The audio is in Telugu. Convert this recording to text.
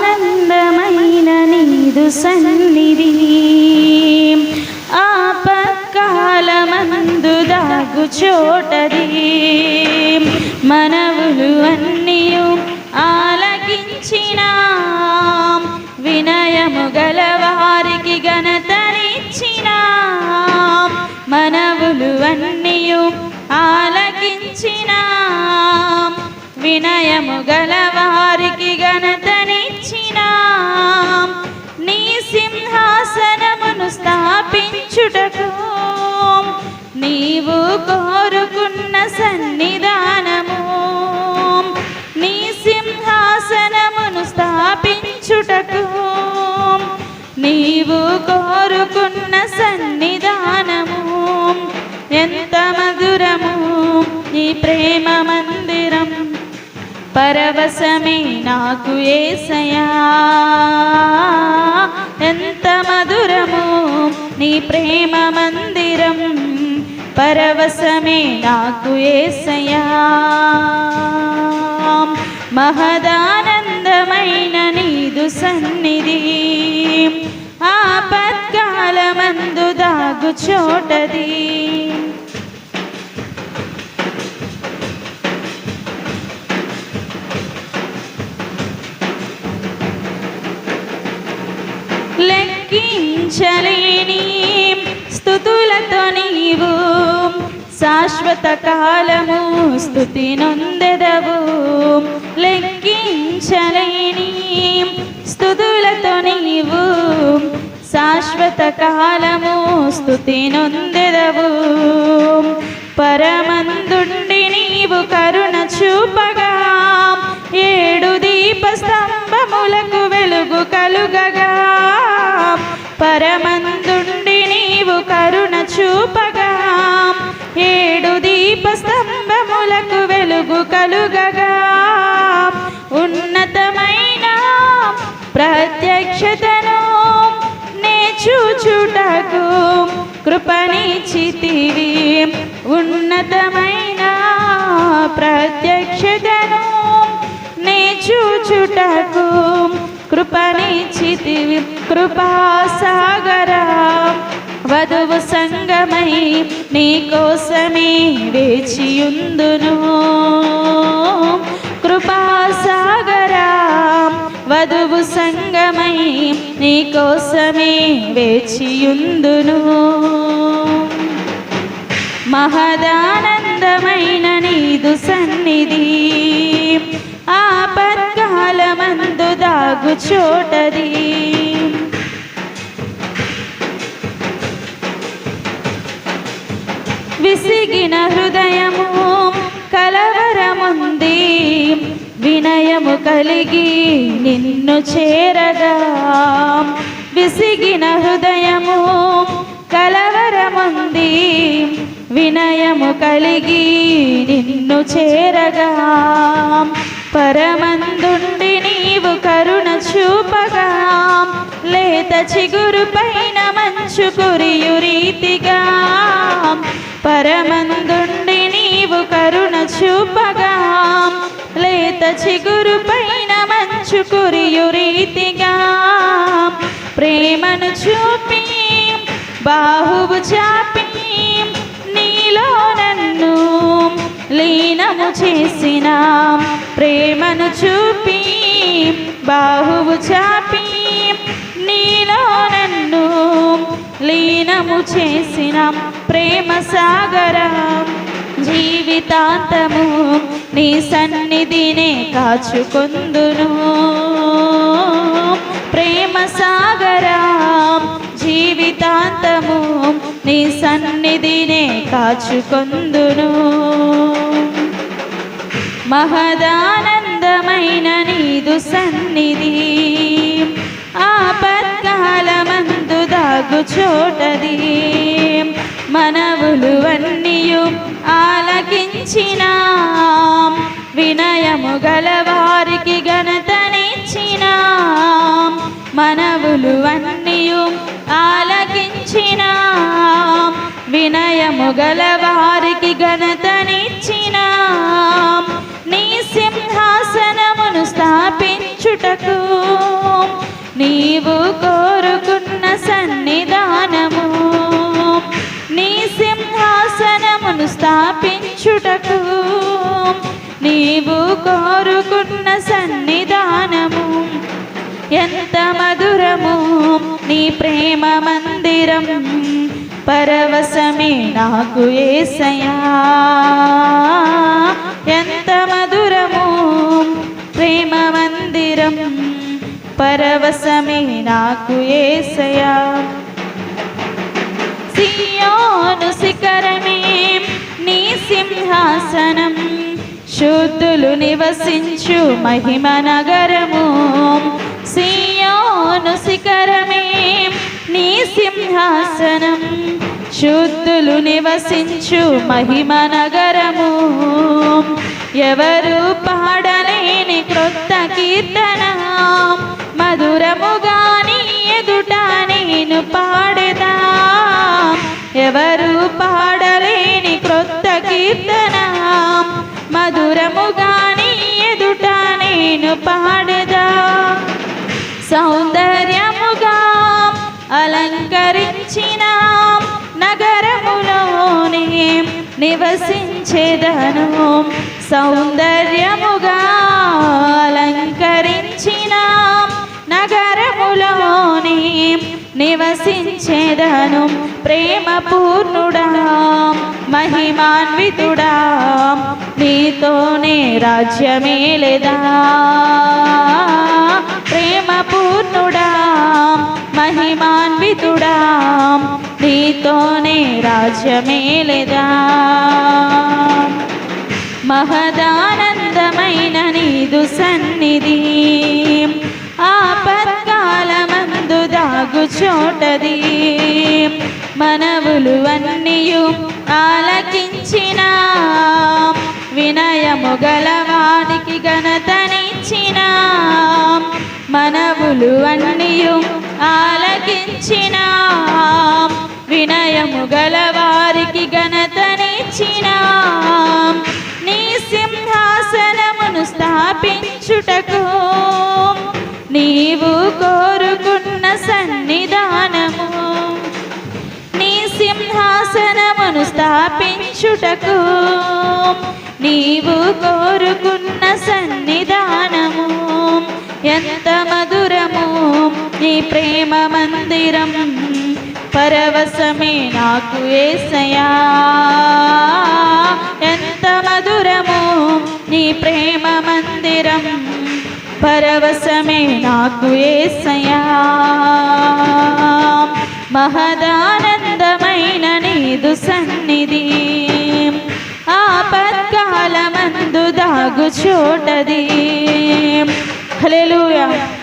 మహదానందమైన నీదు సన్నిధి ఆపత్కాలమందు దాగు చోటది మనవులు అన్నీయు ఆలకించిన వినయము గలవారికి ఘనతనిచ్చిన మనవులు అన్నీయు ఆలకించిన వినయము గలవారికి స్థాపించుటకు నీవు కోరుకున్న సన్నిధానము. నీ సింహాసనమును స్థాపించుటకు నీవు కోరుకున్న సన్నిధానము. ఎంత మధురము నీ ప్రేమ మందిరం. పరవశమే నాకు ఏసయా ఎంత మధు నీ ప్రేమ మందిరం పరవశమే నాకు ఏసయా మహదానందమైన నీదు సన్నిధి ఆపత్కాలమందు దాగు చోటది. లెక్కించలేని స్థుతులతో నీవు శాశ్వత కాలము స్థుతి నొందెదవు. లెక్కించలేని స్థుతులతో నీవు శాశ్వత కాలము స్థుతి నొందెదవు. పరమందుండి నీవు కరుణ చూపగా పరమందుండి నీవు కరుణ చూపగా. ఏడు దీప స్తంభములకు వెలుగు కలుగగా. ఉన్నతమైన ప్రత్యక్షతను నే చూచుటకు కృపణిచితివి ఉన్నతమైన ప్రత్యక్షతను నే చూచుటకు కృపణిచితివి కృపాసాగరా వధువు సంగమై నీకోసమే వేచియుందును. కృపాసాగరా వధువు సంగమై నీకోసమే వేచియుందును. మహదానందమైన నీదు సన్నిధి ఆ ఆపత్కాలమందు దాగు చోటది. విసిగిన హృదయము కలవరముంది. వినయము కలిగి నిన్ను చేరగా విసిగిన హృదయము కలవరముంది. వినయము కలిగి నిన్ను చేరగా పరమందుండి నీవు కరుణ చూపగా. లేత చిగురు పైన మంచు కురియు రీతిగా. పరమందుండి నీవు కరుణ చూపగా. లేత చిగురు పైన మంచు కురియు రీతిగా. ప్రేమను చూపి బాహువు చాపి లీనము చేసిన ప్రేమను చూపి బాహువు చాపి నీలో నన్ను లీనము చేసిన ప్రేమ సాగరం జీవితాంతము నీ సన్నిధినే కాచుకొందును. ప్రేమ సాగరా జీవితాంతము నీ సన్నిధినే కాచుకొందును. మహదానందమైన నీదు సన్నిధి. ఆపత్కాలమందు దాగు చోటది. మనవులు అన్నియు ఆలకించిన. వినయము గలవారికి ఘనతనిచ్చిన మనవులు అన్నియు ఆలకించిన. వినయము గలవారికి ఘనత చేయుటకు నీవు కోరుకున్న సన్నిధానము. ఎంత మధురము నీ ప్రేమ మందిరం. పరవశమే నాకు ఏసయా ఎంత మధురము ప్రేమ మందిరం. పరవశమే నాకు ఏసయా సింహాసనం. శుద్ధులు నివసించు మహిమ నగరము. సియోను శిఖరమే నీ సింహాసనం. శుద్ధులు నివసించు మహిమ నగరము. ఎవరు పాడలేని క్రొత్త కీర్తన. మధురముగా నీ ఎదుట నేను పాడదా. ఎవరు పాడలేని క్రొత్త కీర్తన? మధురముగాని ఎదుట నేను పాడదా? సౌందర్యముగా అలంకరించిన నగరములోనే నివసించేదను సౌందర్యముగా అలంకరించిన నగరములోనే నివసించేదను ప్రేమ పూర్ణుడా మహిమాన్వితుడా నీతోనే రాజ్యమేలేదా ప్రేమ పూర్ణుడా మహిమాన్వితుడా నీతోనే రాజ్యమేలేదా మహదానందమైన నీదు సన్నిధి ఆపత్కాలమందు దాగు చోటది. మనవులు అన్నీయు ఆలకించిన. వినయము గలవానికి ఘనతనిచ్చిన. మనవులు అన్నీయు ఆలకించిన. వినయము గలవా స్థాపించుటకు నీవు కోరుకున్న సన్నిధానము. ఎంత మధురము నీ ప్రేమ మందిరం. పరవశమే నాకు ఏసయా ఎంత మధురము నీ ప్రేమ మందిరం. పరవశమే నాకు ఏసయా మహదానందమైన నీదు సన్నిధి. ఆపత్కాలమందు దాగు చోటది. హల్లెలూయా.